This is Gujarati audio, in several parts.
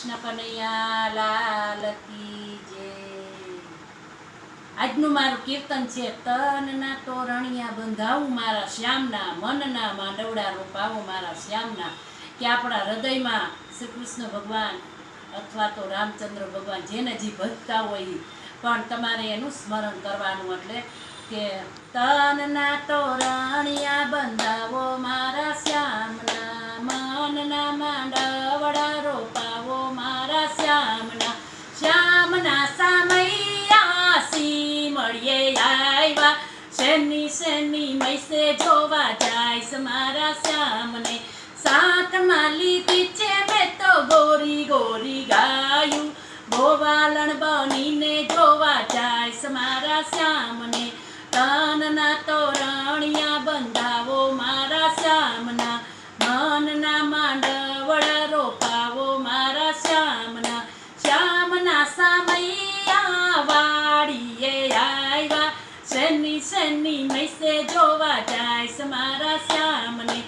કૃષ્ણ કનૈયા લાલ કી આજનું મારું કીર્તન છે, તનના તોરણિયા બંધાવું મારા શ્યામના, મનના માંડવડા રોપાવો મારા શ્યામના. કે આપણા હૃદયમાં શ્રી કૃષ્ણ ભગવાન અથવા તો રામચંદ્ર ભગવાન જેને જે ભજતા હોય, પણ તમારે એનું સ્મરણ કરવાનું એટલે કે, તનના તોરણિયા બંધાવો શેની શેની મૈસે જોવા જાય મારા શ્યામને? સાતમાં લીધી છે મેં તો ગોરી ગોરી ગાયું. ગોવાલણ બનીને જોવા જાય મારા શ્યામને. તનના તોરણિયા બંધાવો શેની મૈસે જોવા જાય મારા શ્યામને.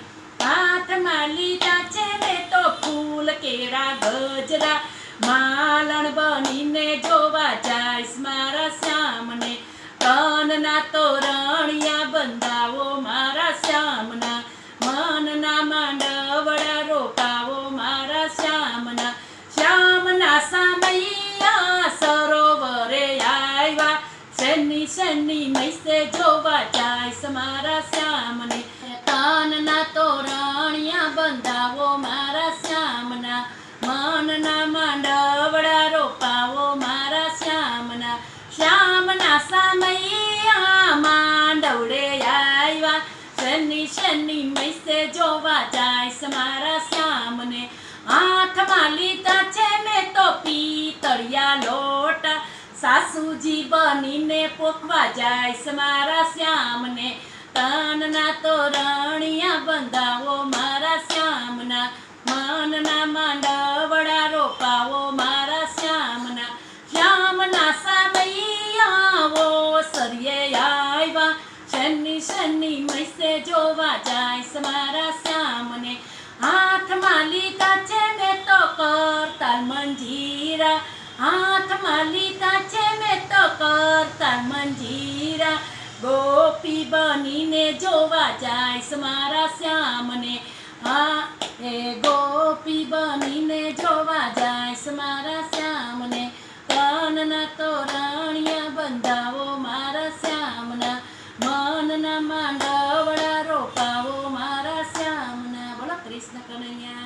હાથમાં લીધા છે ને તો ફૂલ કેરા ગજરા. માલણ બનીને જોવા જાય મારા શ્યામને. તનના તોરણિયા બંધાવો મારા શ્યામના. મનના માંડવડા રોકાવો મારા શ્યામના. શ્યામના સામૈયા શેની શેની મૈસે જોવા જાય સમારા મારા શ્યામને કાનના તોરણિયા બંધાવો મારા શ્યામના. મનના માંડવડા રોપાવો મારા શ્યામના. શ્યામના સામૈયા માંડવડે આવ્યા શનિ શનિ મૈસે જોવા જાય સમારા શ્યામને. હાથમાં લીધા છે મેં તો પિતળિયા લોટા સાસુજી બનીને પોખવા જાય મારા શ્યામને. તનના તોરણિયા બંધાવો મારા શ્યામના. મનના માંડવડા રોપાવો મારા શ્યામના. શ્યામના સામૈયાવો સરિયે આવ્યા. શનિ શનિ મૈસે જોવા જાય મારા શ્યામને. હાથમાં લીધા છે મેં તો કરતાલ મંજીરા. હાથમાં લીધા ગોપી બનીને જોવા જાય મારા શ્યામને. હા, એ ગોપી બનીને જોવા જાય મારા શ્યામને. કાનના તો રાણિયા બંધાવો મારા શ્યામના. મનના માંડવડા રોપાવો મારા શ્યામના. બોલો કૃષ્ણ કનૈયા.